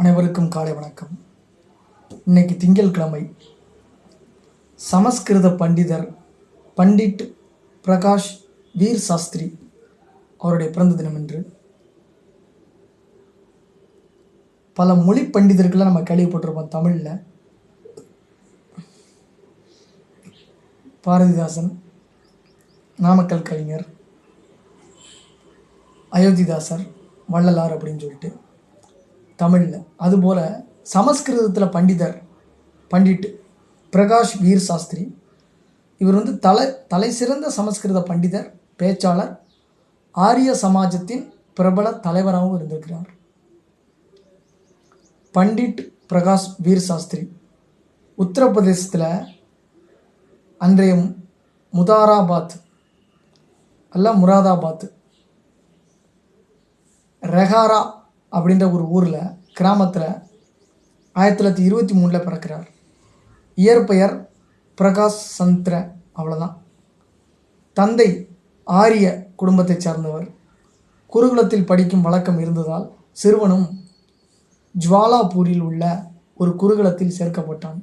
அனைவருக்கும் காலை வணக்கம். இன்னைக்கு திங்கட்கிழமை சமஸ்கிருத பண்டிதர் பண்டிட் பிரகாஷ் வீர் சாஸ்திரி அவருடைய பிறந்த தினம் என்று பல மொழி பண்டிதர்களை நம்ம கேள்விப்பட்டிருப்போம் தமிழில். பாரதிதாசன் நாமக்கல் கவிஞர் அயோத்திதாசர் வள்ளலார் அப்படின்னு சொல்லிட்டு. தமிழில். அதுபோல் சமஸ்கிருதத்தில் பண்டிதர் பண்டிட் பிரகாஷ் வீர் சாஸ்திரி. இவர் வந்து தலை தலை சிறந்த சமஸ்கிருத பண்டிதர் பேச்சாளர் ஆரிய சமாஜத்தின் பிரபல தலைவராகவும் இருந்திருக்கிறார். பண்டிட் பிரகாஷ் வீர் சாஸ்திரி. உத்தரப்பிரதேசத்தில் அன்றைய முதாராபாத் அல்ல முராதாபாத் ரெஹாரா அப்படின்ற ஒரு ஊரில் கிராமத்தில் ஆயிரத்தி தொள்ளாயிரத்தி இருபத்தி மூணில் பிறக்கிறார். இயற்பெயர் பிரகாஷ் சந்திர அவ்வளோதான் தந்தை ஆரிய குடும்பத்தைச் சார்ந்தவர். குருகுலத்தில் படிக்கும் வழக்கம் இருந்ததால் சிறுவனும் ஜுவாலாபூரில் உள்ள ஒரு குருகுலத்தில் சேர்க்கப்பட்டான்.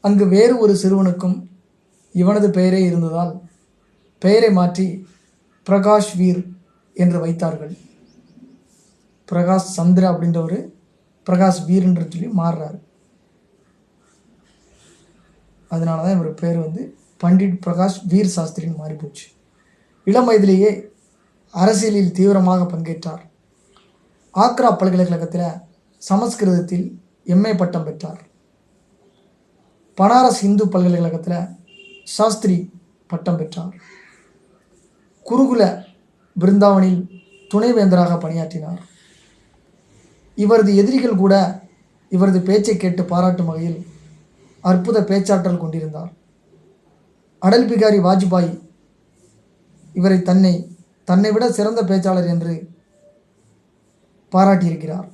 அங்கு வேறு ஒரு சிறுவனுக்கும் இவனது பெயரே இருந்ததால் பெயரை மாற்றி பிரகாஷ் வீர் என்று வைத்தார்கள். பிரகாஷ் சந்திர அப்படின்றவர் பிரகாஷ் வீர்ன்ற சொல்லி மாறுறாரு. அதனால தான் இவர் பேர் வந்து பண்டிட் பிரகாஷ் வீர் சாஸ்திரின்னு மாறி போச்சு இளம் வயதிலேயே அரசியலில் தீவிரமாக பங்கேற்றார். ஆக்ரா பல்கலைக்கழகத்தில் சமஸ்கிருதத்தில் எம்ஏ பட்டம் பெற்றார். பனாரஸ் இந்து பல்கலைக்கழகத்தில் சாஸ்திரி பட்டம் பெற்றார். குருகுல பிருந்தாவனில் துணைவேந்தராக பணியாற்றினார். இவரது எதிரிகள் கூட இவரது பேச்சை கேட்டு பாராட்டும் வகையில் அற்புத பேச்சாற்றல் கொண்டிருந்தார். அடல் பிகாரி வாஜ்பாய் இவரை தன்னை தன்னை விட சிறந்த பேச்சாளர் என்று பாராட்டியிருக்கிறார்.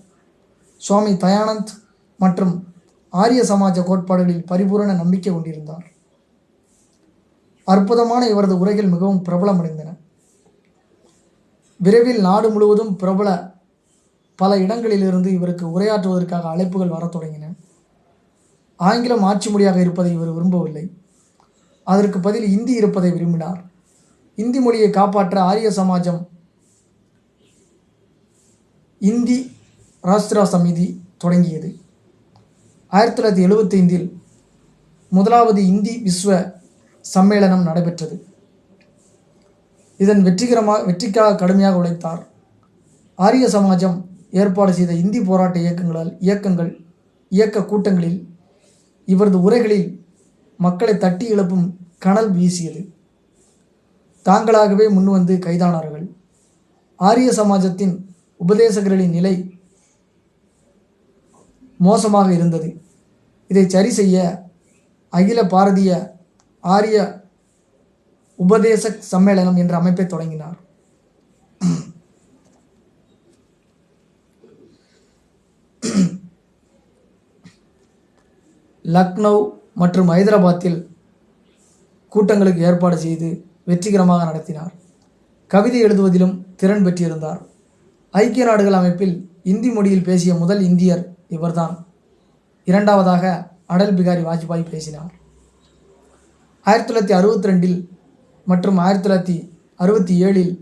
சுவாமி தயானந்த் மற்றும் ஆரிய சமாஜ கோட்பாடுகளில் பரிபூரண நம்பிக்கை கொண்டிருந்தார். அற்புதமான இவரது உரைகள் மிகவும் பிரபலமடைந்தன. விரைவில் நாடு முழுவதும் பிரபல பல இடங்களிலிருந்து இவருக்கு உரையாற்றுவதற்காக அழைப்புகள் வரத் தொடங்கின. ஆங்கிலம் ஆட்சி மொழியாக இருப்பதை இவர் விரும்பவில்லை. அதற்கு பதில் இந்தி இருப்பதை விரும்பினார். இந்தி மொழியை காப்பாற்ற ஆரிய சமாஜம் இந்தி ராஷ்டிரா சமிதி தொடங்கியது. ஆயிரத்தி தொள்ளாயிரத்தி எழுபத்தைந்தில் முதலாவது இந்தி விஸ்வ சம்மேளனம் நடைபெற்றது. இதன் வெற்றிகரமாக வெற்றிக்காக கடுமையாக உழைத்தார். ஆரிய சமாஜம் ஏற்பாடு செய்த இந்தி போராட்ட இயக்கங்களால் இயக்கங்கள் இயக்க கூட்டங்களில் இவரது உரைகளில் மக்களை தட்டி எழுப்பும் கனல் வீசியது. தாங்களாகவே முன்வந்து கைதானார்கள். ஆரிய சமாஜத்தின் உபதேசகர்களின் நிலை மோசமாக இருந்தது. இதை சரி செய்ய அகில பாரதிய ஆரிய உபதேச சம்மேளனம் என்ற அமைப்பை தொடங்கினார். லக்னோ மற்றும் ஹைதராபாத்தில் கூட்டங்களுக்கு ஏற்பாடு செய்து வெற்றிகரமாக நடத்தினார். கவிதை எழுதுவதிலும் திறன் பெற்றிருந்தார். ஐக்கிய நாடுகள் அமைப்பில் இந்தி மொழியில் பேசிய முதல் இந்தியர் இவர்தான். இரண்டாவதாக அடல் பிகாரி வாஜ்பாய் பேசினார். ஆயிரத்தி தொள்ளாயிரத்தி அறுபத்தி ரெண்டில் மற்றும் ஆயிரத்தி தொள்ளாயிரத்தி அறுபத்தி ஏழில்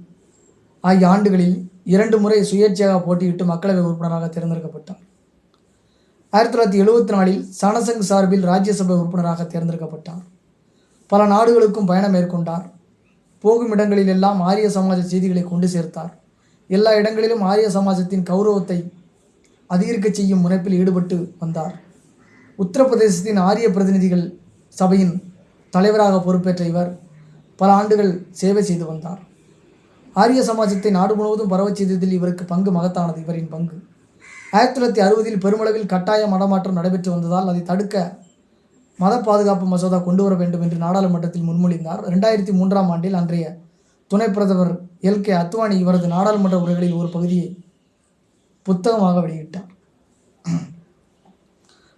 ஆகிய ஆண்டுகளில் இரண்டு முறை சுயேட்சையாக போட்டியிட்டு மக்களவை உறுப்பினராக தேர்ந்தெடுக்கப்பட்டார். ஆயிரத்தி தொள்ளாயிரத்தி எழுபத்தி நாலில் சனசங் சார்பில் ராஜ்யசபை உறுப்பினராக தேர்ந்தெடுக்கப்பட்டார். பல நாடுகளுக்கும் பயணம் மேற்கொண்டார். போகும் இடங்களில் எல்லாம் ஆரிய சமாஜ செய்திகளை கொண்டு சேர்த்தார். எல்லா இடங்களிலும் ஆரிய சமாஜத்தின் கௌரவத்தை அதிகரிக்கச் செய்யும் முனைப்பில் ஈடுபட்டு வந்தார். உத்தரப்பிரதேசத்தின் ஆரிய பிரதிநிதிகள் சபையின் தலைவராக பொறுப்பேற்ற இவர் பல ஆண்டுகள் சேவை செய்து வந்தார். ஆரிய சமாஜத்தை நாடு முழுவதும் பரவச் செய்ததில் இவருக்கு பங்கு மகத்தானது. இவரின் பங்கு ஆயிரத்தி தொள்ளாயிரத்தி அறுபதில் பெருமளவில் கட்டாய மடமாற்றம் நடைபெற்று வந்ததால் அதை தடுக்க மத பாதுகாப்பு மசோதா கொண்டு வர வேண்டும் என்று நாடாளுமன்றத்தில் முன்மொழிந்தார். ரெண்டாயிரத்தி மூன்றாம் ஆண்டில் அன்றைய துணை பிரதமர் எல். கே. அத்வானி இவரது நாடாளுமன்ற உரைகளில் ஒரு பகுதியை புத்தகமாக வெளியிட்டார்.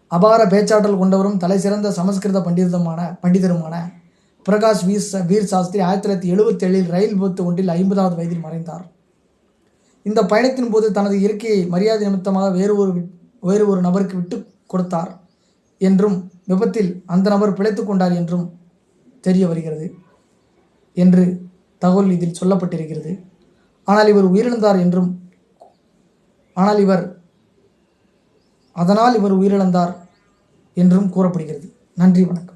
அபார பேச்சாற்றல் கொண்டவரும் தலைசிறந்த சமஸ்கிருத பண்டிதமான பண்டிதருமான பிரகாஷ் வீர் ச- வீர் சாஸ்திரி ஆயிரத்தி தொள்ளாயிரத்தி எழுபத்தி ஏழில் ரயில் விபத்து ஒன்றில் ஐம்பதாவது வயதில் மறைந்தார். இந்த பயணத்தின் போது தனது இயற்கையை மரியாதை நிமித்தமாக வேறு ஒரு வி- வேறு ஒரு நபருக்கு விட்டு கொடுத்தார் என்றும் விபத்தில் அந்த நபர் பிழைத்து கொண்டார் என்றும் தெரிய வருகிறது என்று தகவல் இதில் சொல்லப்பட்டிருக்கிறது. ஆனால் இவர் உயிரிழந்தார் என்றும் ஆனால் இவர் அதனால் இவர் உயிரிழந்தார் என்றும் கூறப்படுகிறது. நன்றி வணக்கம்.